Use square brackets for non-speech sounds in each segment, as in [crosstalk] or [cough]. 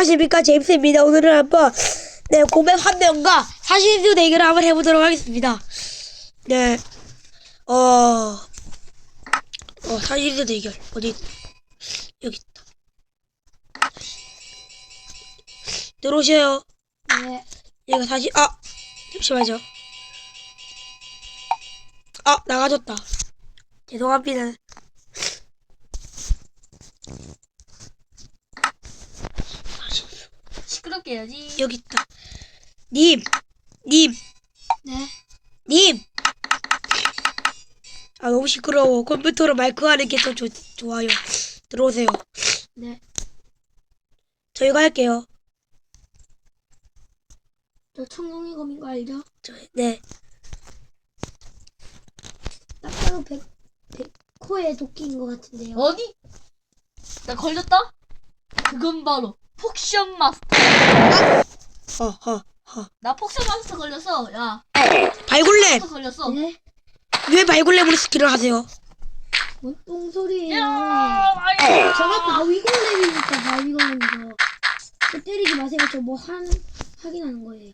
안녕하십니까 제임스입니다. 오늘은 한번 네 고백 한 명과 사실수 대결을 한번 해보도록 하겠습니다. 네, 어, 어 사실수 대결 어디 여기 있다. 들어오세요. 네. 얘가 사실 아 잠시만요. 아 나가졌다. 죄송합니다. 해야지. 여기 있다. 님, 님, 네. 님. 아 너무 시끄러워. 컴퓨터로 마이크 하는 게 더 좋아요. 들어오세요. 네. 저희가 할게요. 저 청룡이 검인 거 알죠? 저, 네. 딱 봐도 백, 백호의 도끼인 것 같은데요. 어디? 나 걸렸다? 그건 바로 폭션 마스터. 허, 허, 허. 나 폭션 마스터 걸렸어. 야. 마스터 걸렸어. 네. 왜 발굴렘으로 스킬을 하세요? 뭔 똥소리예요. 야, 아이. 저가 바위골렘이니까 바위골렘이죠. 저 때리지 마세요. 저 뭐 한, 하긴 하는 거예요.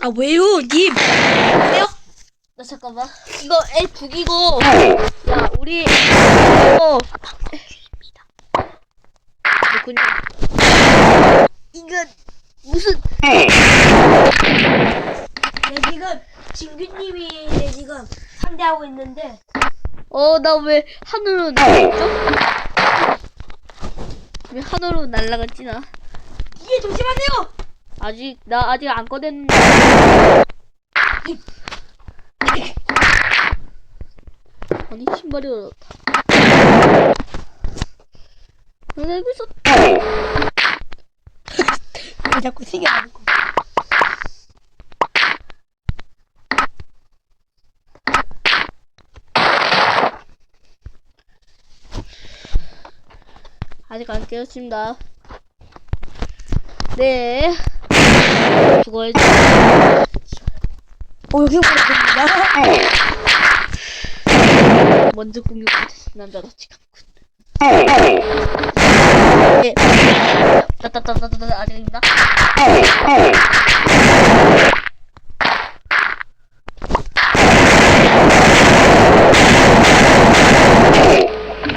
아 왜요, 님? 나 잠깐만. 이거 애 죽이고. 야, 우리 이거 그렇군요. 이거 무슨 네 지금 진규님이 네, 지금 상대하고 있는데 어, 나 왜 하늘로 날아갔죠? 왜 하늘로 날아갔지 나? 이게 조심하세요. 아직 나 아직 안 꺼냈는데. 아니 신발이 어렵다. 나 여기서 왜 자꾸 시계하는 거? 아직 안 깨었습니다. 네. 죽어야지. 어 여기 보내줍니다. [laughs] 먼저 공격했어. 남자다 지금. 예. 따따따따따 아직입니다.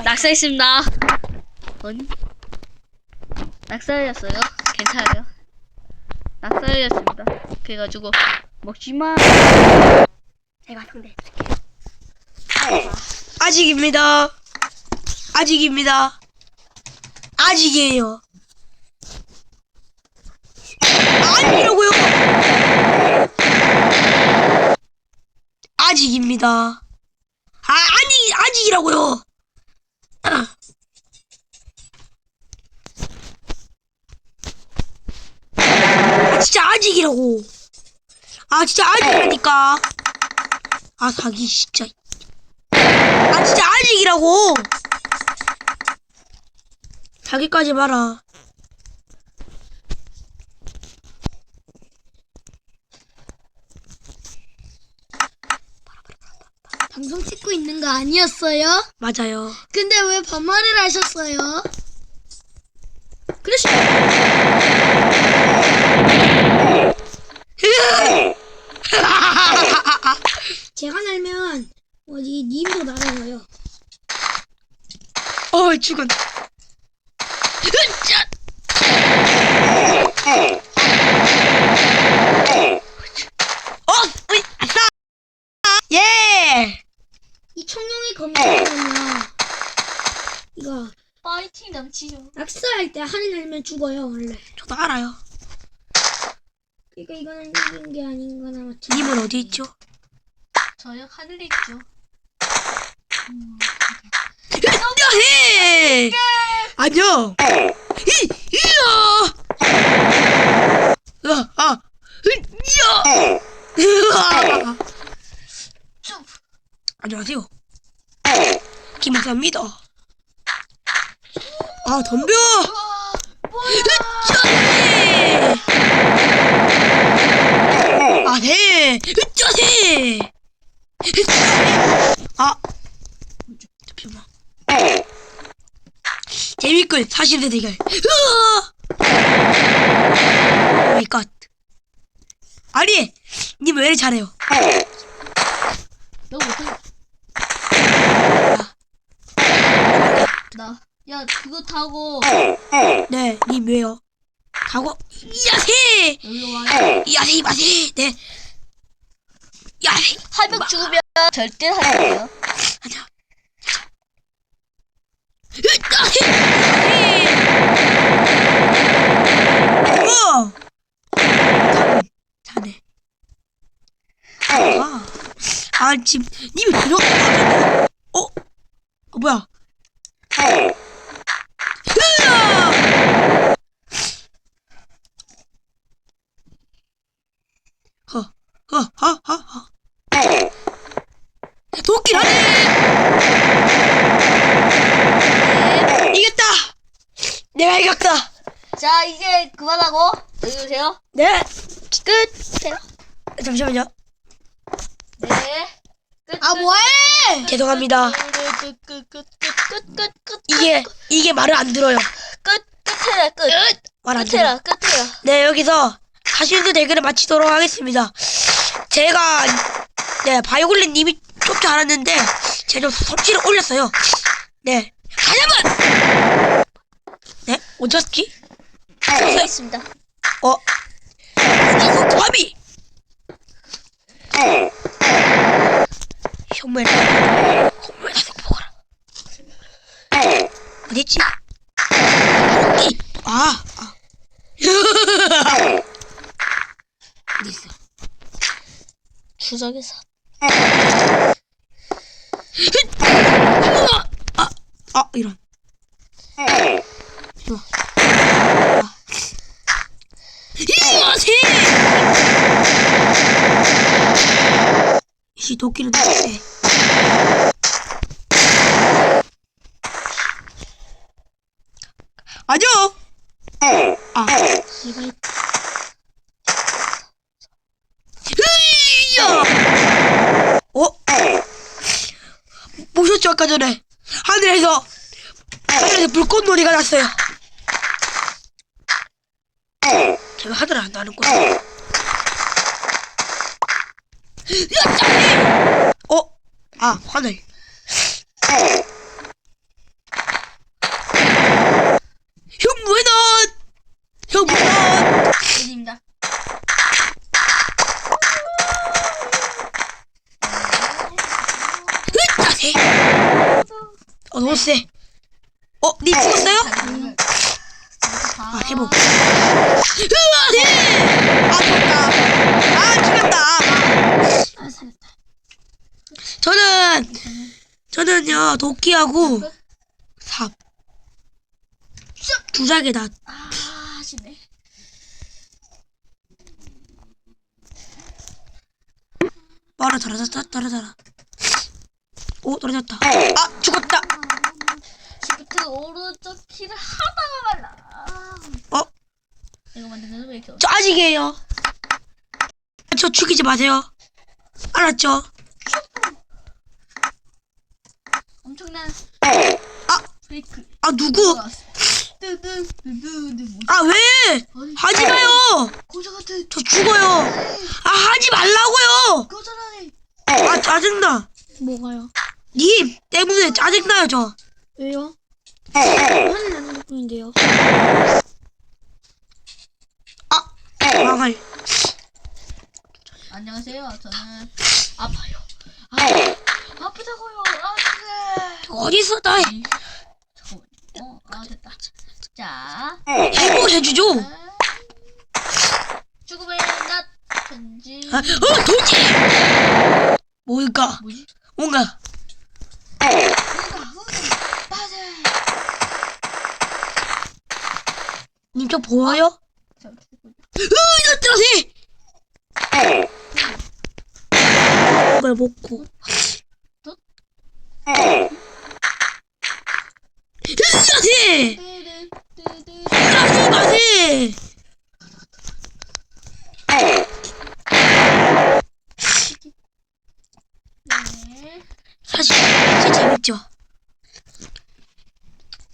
낙사했습니다. 아니? 낙사였어요. 괜찮아요. 낙사였습니다. 그래가지고 먹지마. 제가 상대. 아 직입니다. 아직입니다. 아직이에요. 아니라고요. 아직입니다. 아 아니 아직이라고요. 아, 진짜 아직이라고. 아 진짜 아직이라니까. 아 사기 진짜. 아직이라고. 자기까지 봐라. 방송 찍고 있는 거 아니었어요? 맞아요. 근데 왜 반말을 하셨어요? 그러시 제가 날면 어디 님도 날아가요. 어 죽은. 으쌰! 어, 으이, 아싸! 예! 이 청룡이 검색하면요. 이거 파이팅 넘치죠. 낙서할 때 하늘 날면 죽어요 원래. 저도 알아요. 그러니까 이거는 이긴 게 아닌 거나 마찬가지. 님은 어디 있죠? 저요 하늘에 있죠. 으쌰, 해! 안녕! 이, 이야! 아, 아! 쭉. 안녕하세요. 김학사입니다. 아, 덤벼! 아, 네! 으쌰! 짜세! 아! 잠시만. 재미꿀 40대 대결. 으아! 오 마이 갓. 아니! 님 왜 이렇게 잘해요? 너 못해. 나. 야, 그거 타고 네, 님 왜요? 가고, 야세! 여기로 와. 야세, 마세! 네. 야세! 한명 죽으면 절대 마요. 가자. 우와! 자네. 자네. 아, 아, 지금, 님이 들어가. 어? 어, 뭐야? 내가 이겼다! 자, 이제 그만하고 여기 오세요. 네! 끝. 잠시만요. 네. 끝. 아 뭐해? 죄송합니다. 끝끝끝끝끝끝 이게, 이게 말을 안 들어요. 끝 끝해라 끝. 말안 들어. 끝해라 끝해라. 네, 여기서 사실드 대결을 마치도록 하겠습니다. 제가, 네, 바이올린 님이 쫓지 않았는데, 제가 좀 성취를 올렸어요. 네. 가자만! 네? 어쩌지? 알겠습니다. 어? 이거 감히! 현무에 현무에 나서 먹어라. 어딨지? 이, 아, 아. 어딨어? 추적에서 아, 아, 이런. 도끼는 도끼. 아니요! 아. 으이야! 어? 보셨죠 아까 전에 하늘에서 하늘에서 불꽃놀이가 났어요. 제가 하늘 안 나는 거야. 어? 아 하늘. 형 뭐해 넌? 형 뭐해 넌? 아닙니다. 으따세. 어 너무 세. 어? 니 죽었어요? 아, 해보. 으아, 네! 아, 죽었다. 아, 죽였다. 아. 저는, 저는요, 도끼하고 삽. 주작에 다. 아, 아쉽네. 빨아, 떨어졌다, 떨어져라. 오, 떨어졌다. 아, 죽었다. 시프트 오른쪽 키를 하다가 말라. 아, 어, 이거 만드는 왜 이렇게 저 아직이에요. 저 죽이지 마세요. 알았죠? 엄청난 아. 아, 누구? 뜨뜨뜨뜨뜨 아, 왜? 하지 마요. 고자 같은 저 죽어요. 아, 하지 말라고요. 거절하네. 아, 짜증나. 뭐가요? 님 때문에 짜증나요, 저. 왜요? 하늘 나는 것뿐인데요. 망할. 안녕하세요. 저는 아파요. 아, 아프다고요. 아, 그래. 어디서 나 잠깐만. 어, 아 됐다. 자, 해보해주죠. 죽음의 낮 전지. 아, 어, 도지! 뭘까? 뭐지? 뭔가. 빠세. 님저 보여요? 자, 으, 이것들어지! 이걸 먹고. 으이것이! 뜨뜨뜨뜨. 하지 마세! 사실 진짜 재밌죠.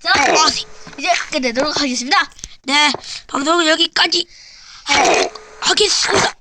자, 아, 이제 끝내도록 하겠습니다. 네, 방송은 여기까지 하겠습니다.